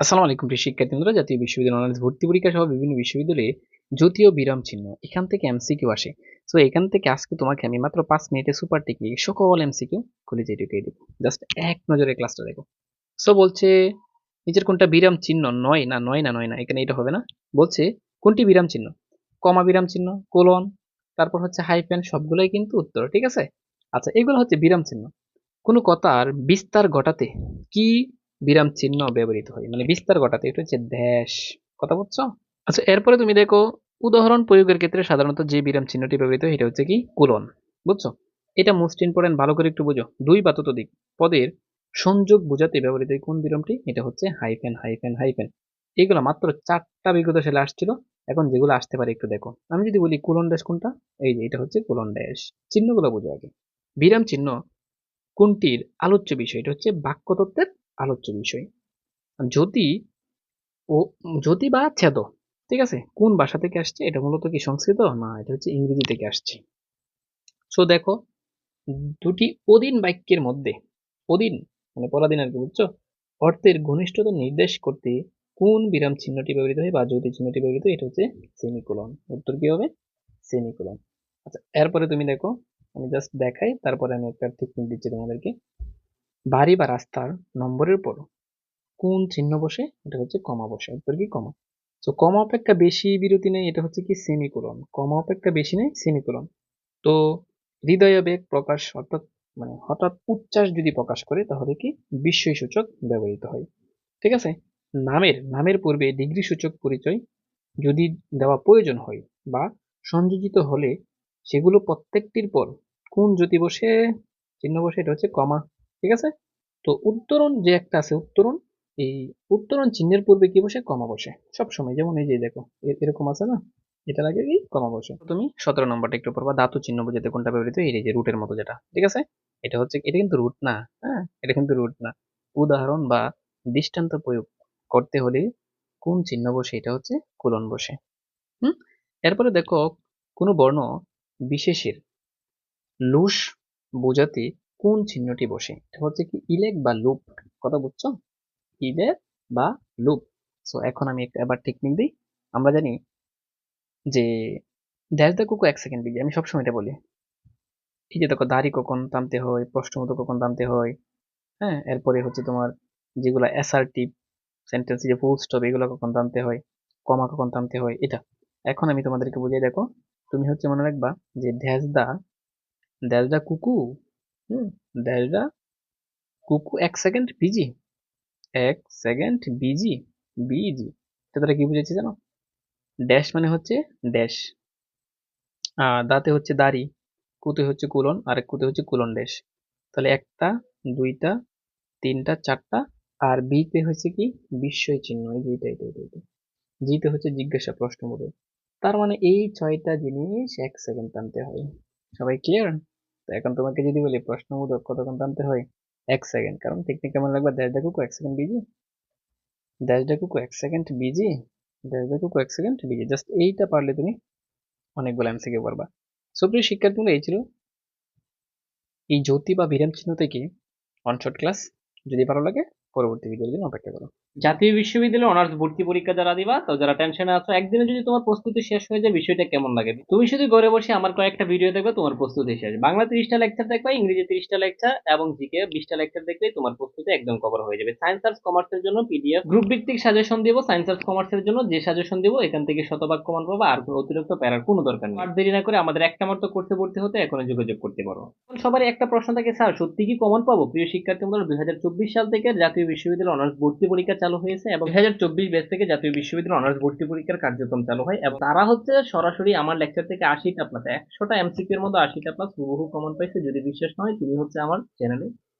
আসসালামু আলাইকুম প্রিয় শিক্ষার্থী বন্ধুরা জাতীয় বিশ্ববিদ্যালয় অনার্স ভর্তি পরীক্ষা সহ বিভিন্ন বিশ্ববিদ্যালয়ে জ্যোতীয় বিরাম চিহ্ন, এখান থেকে এমসিকিউ আসে। সো এখান থেকে আজকে তোমাকে আমি মাত্র পাঁচ মিনিটে সুপার টেকনিক সকল এমসিকিউ খুলে যে ঢুকিয়ে দেবো। জাস্ট এক নজরে ক্লাসটা দেখো। সো বলছে, নিচের কোনটা বিরাম চিহ্ন নয় না নয় না নয় না, এখানে এটা হবে না। বলছে, কোনটি বিরাম চিহ্ন? কমা বিরাম চিহ্ন, কোলন, তারপর হচ্ছে হাইফেন সবগুলোই কিন্তু উত্তর, ঠিক আছে? আচ্ছা এগুলো হচ্ছে বিরাম চিহ্ন। কোনো কথার বিস্তার ঘটাতে কি বিরাম চিহ্ন ব্যবহৃত হয়। মানে বিস্তার ঘটাতে, এটা হচ্ছে ড্যাশ কথা বুঝছ? আচ্ছা এরপরে তুমি দেখো, উদাহরণ প্রয়োগের ক্ষেত্রে সাধারণত যে বিরাম চিহ্নটি ব্যবহৃত হয় এটা হচ্ছে কি? কুলন। বুঝছ? এটা মোস্ট ইম্পর্টেন্ট ভালো করে একটু বুঝো। দুই বা ততোধিক পদের সংযোগ বোঝাতে ব্যবহৃত হয় কোন বিরামটি? এটা হচ্ছে হাইফেন হাইফেন হাইফেন এগুলো মাত্র চারটা বিগত সালে আসছিল। এখন যেগুলো আসতে পারে একটু দেখো। আমি যদি বলি কুলন ড্যাশ কোনটা? এই যে, এটা হচ্ছে কোলন ড্যাশ চিহ্নগুলো বুঝো আগে। বিরাম চিহ্ন কোনটির আলোচ্য বিষয়? এটা হচ্ছে বাক্যতত্ত্বের আলোচ্য বিষয়। যদি ও, যদি বা ছেদ ঠিক আছে? কোন ভাষা থেকে আসছে? এটা মূলত কি সংস্কৃত? না, এটা হচ্ছে ইংরেজি থেকে আসছে। সো দেখো, দুটি অধীন বাক্যের মধ্যে, অধীন মানে পরাধীন আর কি, বুঝছ? অর্থের ঘনিষ্ঠতা নির্দেশ করতে কোন বিরাম চিহ্নটি ব্যবহৃত হয় বা যদি চিহ্নটি ব্যবহৃত হয়, এটা হচ্ছে সেমিকোলন। উত্তর কি হবে? সেমিকোলন। আচ্ছা এরপরে তুমি দেখো, আমি জাস্ট দেখাই, তারপরে আমি একটা টেকনিক দিচ্ছি তোমাদেরকে। বাড়ি বা রাস্তার নম্বরের পর কোন চিহ্ন বসে? এটা হচ্ছে কমা বসে। কি? কমা। তো কমা অপেক্ষা বেশি বিরতি নেই, এটা হচ্ছে কি? সেমিকোলন। কমা অপেক্ষা বেশি নেই, সেমিকোলন। তো হৃদয় বেগ প্রকাশ অর্থাৎ মানে হঠাৎ উচ্চাস যদি প্রকাশ করে, তাহলে কি? বিস্ময় সূচক ব্যবহৃত হয়। ঠিক আছে? নামের নামের পূর্বে ডিগ্রি সূচক পরিচয় যদি দেওয়া প্রয়োজন হয় বা সংযোজিত হলে, সেগুলো প্রত্যেকটির পর কোন জ্যোতি বসে? চিহ্ন বসে, এটা হচ্ছে কমা। ঠিক আছে? তো উত্তরণ যে একটা আছে, উত্তরণ, এই উত্তরণ চিহ্নের পূর্বে কি বসে? কমা বসে। সব সময়, যেমন এই যে দেখো এরকম আছে না? এটার আগে কি? কমা বসে। তুমি সতেরো নম্বরটা একটু পড়বা, ধাতু চিহ্ন বোঝাতে কোনটা ব্যবহৃত? এই যে রুটের মতো যেটা, ঠিক আছে? এটা হচ্ছে, এটা কিন্তু রুট না হ্যাঁ? এটা কিন্তু রুট না। উদাহরণ বা দৃষ্টান্ত প্রয়োগ করতে হলে কোন চিহ্ন বসে? এটা হচ্ছে কোলন বসে। হুম? এরপরে দেখো, কোনো বর্ণ বিশেষের লুস বোঝাতে কোন চিহ্নটি বসে? এটা হচ্ছে কি ইলেক বা লুপ। কথা বুঝছ? ইলেক বা লুপ। সো এখন আমি এবার টেকনিক দিই। আমরা জানি যে ড্যাশ দ্য কুকু এক সেকেন্ড বিজি আমি সবসময় এটা বলি। এই যে দেখো, দাড়ি কখন টানতে হয় প্রশ্ন মতো কখন টানতে হয় হ্যাঁ? এরপরে হচ্ছে তোমার যেগুলো অ্যাসার্টিভ সেন্টেন্স যে ফুল স্টপ এগুলো কখন টানতে হয়, কমা কখন টানতে হয়, এটা। এখন আমি তোমাদেরকে বুঝিয়ে দেখো। তুমি হচ্ছে মনে রাখবা যে ড্যাশ দা ড্যাশ দা কুকু হুম ড্যাশ দা কুকু, এক সেকেন্ড বিজি। এক সেকেন্ড বিজি বিজি। এটা তারা কি বুঝেছে জানো? ড্যাশ মানে হচ্ছে ড্যাশ দাঁতে হচ্ছে দাড়ি, কুতে হচ্ছে কুলন, আর কুতে হচ্ছে কুলন ড্যাশ তাহলে একটা, দুইটা, তিনটা, চারটা, আর বিতে হচ্ছে কি? বিস্ময় চিহ্ন। এই যে এটা এটা এটা। জিতে হচ্ছে জিজ্ঞাসা, প্রশ্নবোধক। তার মানে এই ছয়টা জিনিস এক সেকেন্ড টানতে হয়। সবাই ক্লিয়ার তো এখন তোমাকে যদি বলি প্রশ্নবোধক কতক্ষণ টানতে হয়? এক সেকেন্ড। কারণ টেকনিক কেমন লাগবে? দেড় দেখুক এক সেকেন্ড বিজি দেড় দেখুক এক সেকেন্ড বিজি দেড় দেখুক এক সেকেন্ড বিজি জাস্ট এইটা পারলে তুমি অনেকগুলো এমসিকিউ পারবা সুপ্রিয় শিক্ষার্থীগুলো এই ছিল এই জ্যোতি বা বিরাম চিহ্ন থেকে অনশট ক্লাস যদি ভালো লাগে, পরবর্তী ভিডিওর জন্য অপেক্ষা করো। জাতীয় বিশ্ববিদ্যালয়ে অনার্স ভর্তি পরীক্ষা যারা দিবা, তো যারা টেনশনে আছো, একদিনে যদি তোমার প্রস্তুতি শেষ হয়ে যায়, বিষয়টা কেমন লাগে? তুমি শুধু ঘরে বসে আমার কয়েকটা ভিডিও দেখবে, তোমার প্রস্তুতি শেষ বাংলা তিরিশটা লেকচার দেখবে, ইংরেজি তিরিশটা লেকচার এবং জিকে বিশটা লেকচার দেখলেই তোমার প্রস্তুতি একদম কভার হয়ে যাবে। সায়েন্স আর্টস কমার্সের জন্য পিডিএফ গ্রুপ ভিত্তিক সাজেশন দিব সায়েন্স আর্টস কমার্সের জন্য যে সাজেশন দিব, এখান থেকে শতভাগ কমান পাবো, আর কোনো অতিরিক্ত প্যারার কোনো দরকার নেই। আর দেরি না করে আমাদের একটা মাত্র করতে ভর্তি হতে এখনও যোগাযোগ করতে পারো। সবারই একটা প্রশ্ন থাকে, স্যার, সত্যি কি কমন পাবো? প্রিয় শিক্ষার্থী দুই সাল থেকে জাতীয় বিশ্ববিদ্যালয় অনার্স ভর্তি পরীক্ষা চালু হয়েছে এবং দুই হাজার চব্বিশ ব্যাচ থেকে জাতীয় বিশ্ববিদ্যালয় অনার্স ভর্তি পরীক্ষার কার্যক্রম চালু হয় এবং তারা হচ্ছে সরাসরি আমার লেকচার থেকে আশিটা প্লাস একশোটা এমসিকিউ এর মধ্যে আশিটা প্লাস হুবহু কমন পাইছে, যদি বিশ্বাস না হয় তুমি হচ্ছে আমার চ্যানেলে